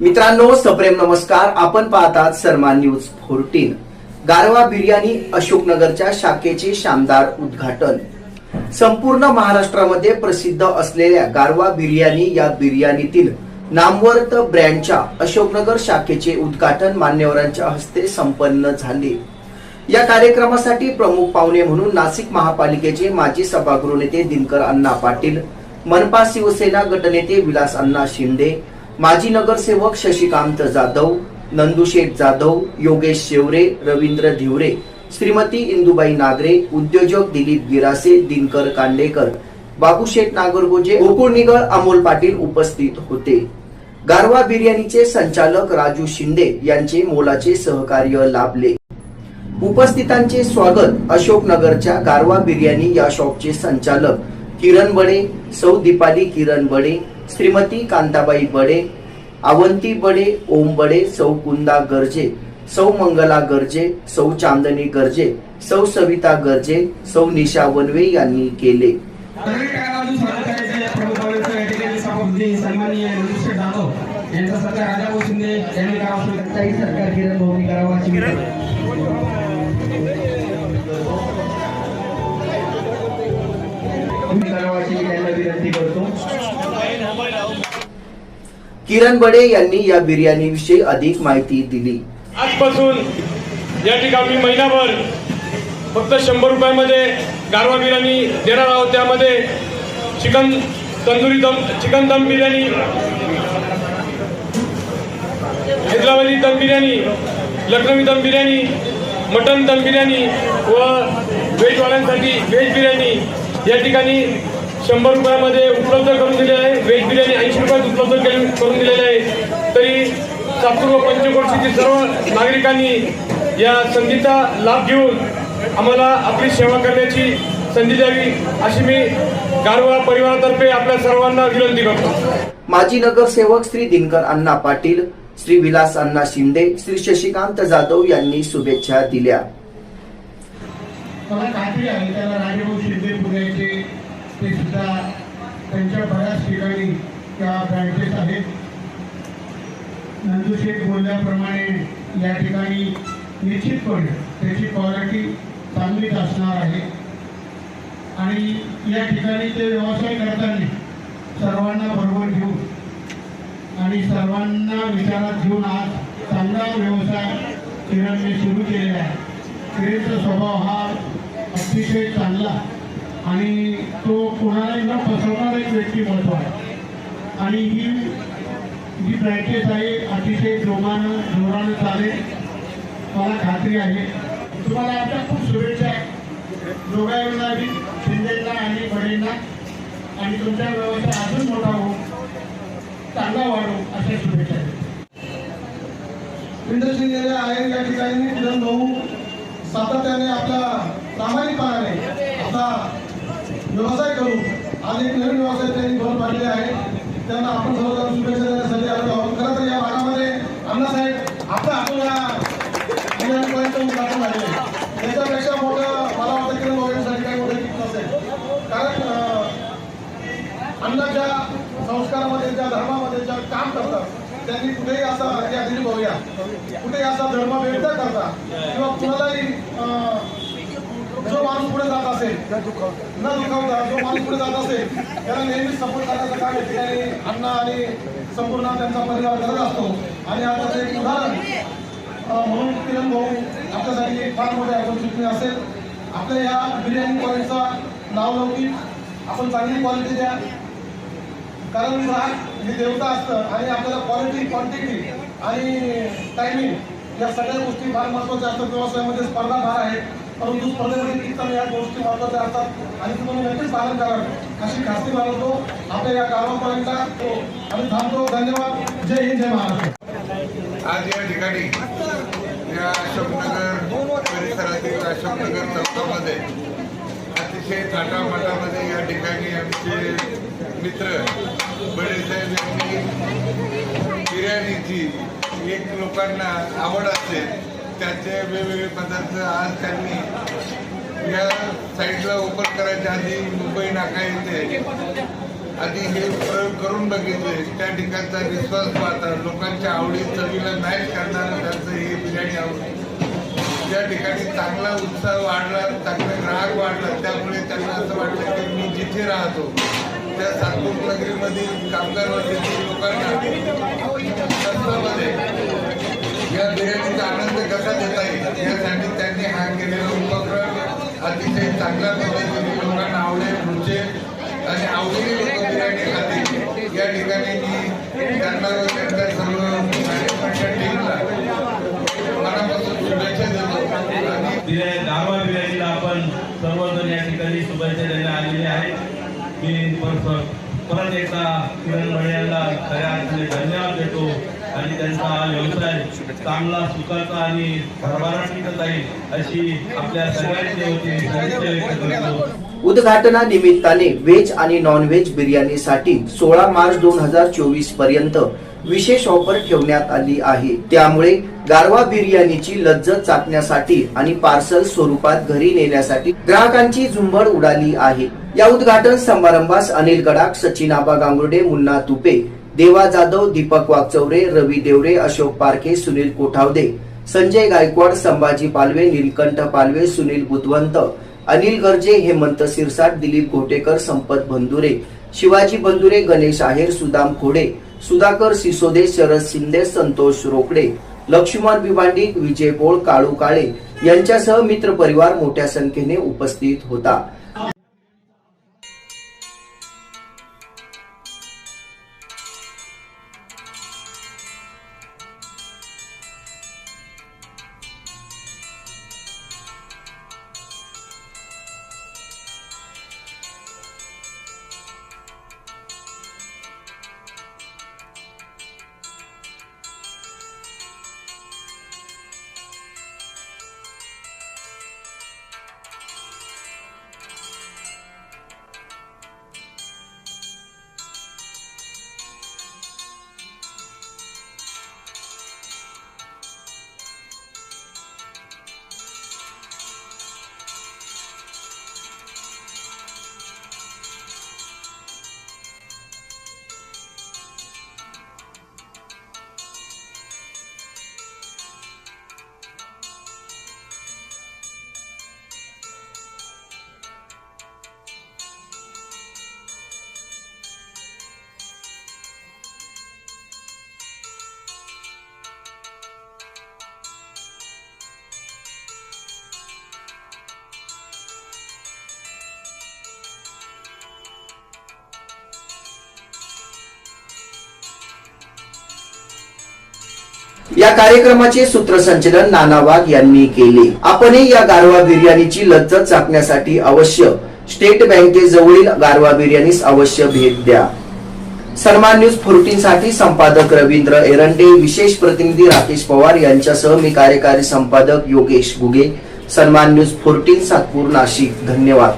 मित्रांनो सप्रेम नमस्कार. आपण पाहतात सन्मान न्यूज फोर्टीन. गारवा बिर्याणी अशोकनगरच्या शाखेचे शानदार उद्घाटन. संपूर्ण महाराष्ट्रामध्ये प्रसिद्ध असलेल्या गारवा बिर्याणी या बिर्याणीतील नामवर्त ब्रँडच्या अशोकनगर शाखेचे उद्घाटन मान्यवरांच्या हस्ते संपन्न झाले. या कार्यक्रमासाठी प्रमुख पाहुणे म्हणून नाशिक महापालिकेचे माजी सभागृह नेते दिनकर अण्णा पाटील मनपा शिवसेना गटनेते विलास अण्णा शिंदे माजी नगरसेवक शशिकांत जाधव नंदुशेठ जाधव योगेश शेवरे रवींद्र धिवरे श्रीमती इंदुबाई नागरे उद्योजक दिलीप गिरासे दिनकर कांडेकर बाबूशेठ नागरगोजे गोकुळ अमोल पाटील उपस्थित होते. गारवा बिर्याणीचे संचालक राजू शिंदे यांचे मोलाचे सहकार्य लाभले. उपस्थितांचे स्वागत अशोकनगरच्या गारवा बिर्याणी या शॉपचे संचालक किरण बडे सौ दीपाली किरण बडे श्रीमती कांताबाई बडे अवंती बडे ओम बडे सौ कुंदा गर्जे सौ मंगला गर्जे सौ चांदनी गर्जे सौ सविता गर्जे सौ निशा वनवे यांनी केले. यांचा सत्कार राजाभाऊ शिंदे यांनी करावा सरकार किरण भाऊनी करावा किरण बडे यांनी या बिर्याणी विषयी अधिक माहिती दिली. आजपासून या ठिकाणी महिनाभर फक्त शंभर रुपयामध्ये गारवा बिर्याणी देणार आहोत. त्यामध्ये चिकन तंदुरी दम चिकन दम बिर्याणी हैदराबादी दम बिर्याणी लखनवी दम बिर्याणी मटन दम बिर्याणी व व्हेजवाल्यांसाठी व्हेज बिर्याणी या ठिकाणी शंभर रुपयामध्ये उपलब्ध करून दिले आहे. व्हेज बिर्याणी ऐंशी रुपयात उपलब्ध करून दिलेले आहे. तरी सातपूर व पंचकोटशीतील सर्व नागरिकांनी या संधीचा लाभ घेऊन आम्हाला आपली सेवा करण्याची संधी द्यावी अशी मी गारवा परिवारातर्फे आपल्या सर्वांना विनंती करतो. माजी नगरसेवक श्री दिनकर अण्णा पाटील श्री विलास अण्णा शिंदे श्री शशिकांत जाधव यांनी शुभेच्छा दिल्या. ते सुद्धा त्यांच्या बऱ्याच ठिकाणी त्या ब्रँचेस आहेत. नंदुशेठ बोलल्याप्रमाणे या ठिकाणी निश्चितपणे त्याची क्वालिटी चांगलीच असणार आहे. आणि या ठिकाणी ते व्यवसाय करताना सर्वांना बरोबर घेऊन आणि सर्वांना विचारात घेऊन आज चांगला व्यवसाय किरणने सुरू केलेला आहे. किरणचा स्वभाव हा अतिशय चांगला आणि तो कोणालाही न फसवणारा एक व्यक्तिमत्व आहे. आणि ही जी प्रॅक्टिस आहे अतिशय जोमानं जोरानं चालेल. मला खात्री आहे. तुम्हाला आता खूप शुभेच्छा दोघांना बी शिंदेना आणि बडेंना आणि तुमच्या व्यवसाय अजून मोठा हो चांगला वाढो अशा शुभेच्छा देतो. इंडस्ट्री आहे या ठिकाणी किरण भाऊ सातत्याने आपल्या प्रामाणिकपणाने आता व्यवसाय करू. आज एक नवीन व्यवसाय त्यांनी भर पाडले आहे. त्यांना आपण सर्वजण शुभेच्छा देण्यासाठी आलो आहोत. खरं तर या भागामध्ये अण्णासाहेब आता आपण या मुलांपर्यंत उद्घाटन झाले त्याच्यापेक्षा मोठं मला वाटतं की भाऊ काही मोठं गिफ्ट नसेल कारण अण्णाच्या संस्कारामध्ये ज्या धर्मामध्ये ज्या काम करतात त्यांनी कुठेही असा या दिली बघूया. कुठेही असा धर्म व्यक्त करता किंवा कुणालाही जो माणूस पुढे जात असेल न दुखावता जो माणूस पुढे जात असेल त्याला नेहमीच सपोर्ट करण्याचं काम ठिकाणी अण्णा आणि संपूर्ण त्यांचा परिवार करत असतो. आणि आता ते एक उदाहरण. म्हणून किरण भाऊ आपल्यासाठी एक फार मोठे आकर्षित असेल. आपल्या या बिर्याणी क्वालिटीचा नाव लौकिक आपण चांगली क्वालिटी द्या. कारण ग्राहक हे देवता असतं. आणि आपल्याला क्वालिटी क्वांटिटी आणि टायमिंग या सगळ्या गोष्टी फार महत्त्वाच्या असतात. व्यवसायामध्ये स्पर्धा फार आहे. परंतु स्पर्धेमध्ये किती या गोष्टी महत्त्वाच्या असतात आणि तुम्ही नक्कीच पालन करावं. अशी खात्री बाळगतो. आपल्या या गावापर्यंत आणि थांबतो. धन्यवाद. जय हिंद जय महाराष्ट्र. आज या ठिकाणी या अशोकनगर परिसरातील अशोकनगर चौकामध्ये अतिशय थाटामाटामध्ये या ठिकाणी आमचे मित्र बडेसाहेब यांनी बिर्याणीची एक लोकांना आवड असेल त्याचे वेगवेगळे पदार्थ आज त्यांनी या साईडला ओपन करायच्या आधी मुंबई नाका येते आधी हे प्रयोग करून बघितले. त्या ठिकाणचा विश्वास पाहता लोकांच्या आवडी चवीला नाही करणारं त्यांचं ही बिर्याणी आवडी. त्या ठिकाणी चांगला उत्साह वाढला चांगला ग्राहक वाढला त्यामुळे त्यांना असं वाटलं की मी जिथे राहतो त्या सातपूर नगरीमधील कामगार वर्गातील लोकांना यासाठी त्यांनी हा केलेला उपक्रम अतिशय चांगल्या पद्धतीने म्हणजे लोकांना आवडेल रुचेल आणि आवडीने लोक बिर्याणी खातील. या ठिकाणी मी त्यांना व त्यांच्या सर्व मॅनेजमेंटच्या टीमला. मनापासून शुभेच्छा देतो. आणि बिर्याणी बिर्याणीला आपण सर्वजण या ठिकाणी शुभेच्छा द्यायला आलेले आहेत. मी परत एकदा किरण बळे यांना खऱ्या धन्यवाद देतो. आणि त्यांचा हा व्यवसाय चांगला सुखाचा आणि भरभराट जाईल अशी आपल्या सगळ्यांची उद्घाटना निमित्ताने व्यक्त व्हेज आणि नॉन व्हेज बिर्याणीसाठी सोळा मार्च दोन हजार चोवीसपर्यंत विशेष ऑफर ठेवण्यात आली आहे. त्यामुळे गारवा बिर्याणीची लज्जत चाकण्यासाठी आणि पार्सल स्वरूपात घरी नेण्यासाठी ग्राहकांची झुंबड उडाली आहे. या उद्घाटन समारंभास अनिल गडाख सचिन आबा गांगुर्डे मुन्ना तुपे देवा जाधव दीपक वाकचौरे रवी देवरे अशोक पारखे सुनील कोठावदे संजय गायकवाड संभाजी पालवे नीलकंठ पालवे सुनील बुधवंत अनिल गर्जे हेमंत सिरसाट दिलीप घोटेकर संपत बंधुरे शिवाजी बंधुरे गणेश आहेर सुदाम खोडे सुधाकर सिसोदे शरद शिंदे संतोष रोकडे लक्ष्मण भिवांडी विजय पोळ काळू काळे यांच्यासह मित्र परिवार मोठ्या संख्येने उपस्थित होता. या कार्यक्रमाचे सूत्रसंचलन नाना वाघ यांनी केले. आपणही या गारवा बिर्याणीची लज्जत चाकण्यासाठी अवश्य स्टेट बँकेजवळील गारवा बिर्याणीस अवश्य भेट द्या. सन्मान न्यूज फोर्टीन साठी संपादक रवींद्र एरंडे विशेष प्रतिनिधी राकेश पवार यांच्यासह मी कार्यकारी संपादक योगेश गुगे. सन्मान न्यूज फोर्टीन सातपूर नाशिक. धन्यवाद.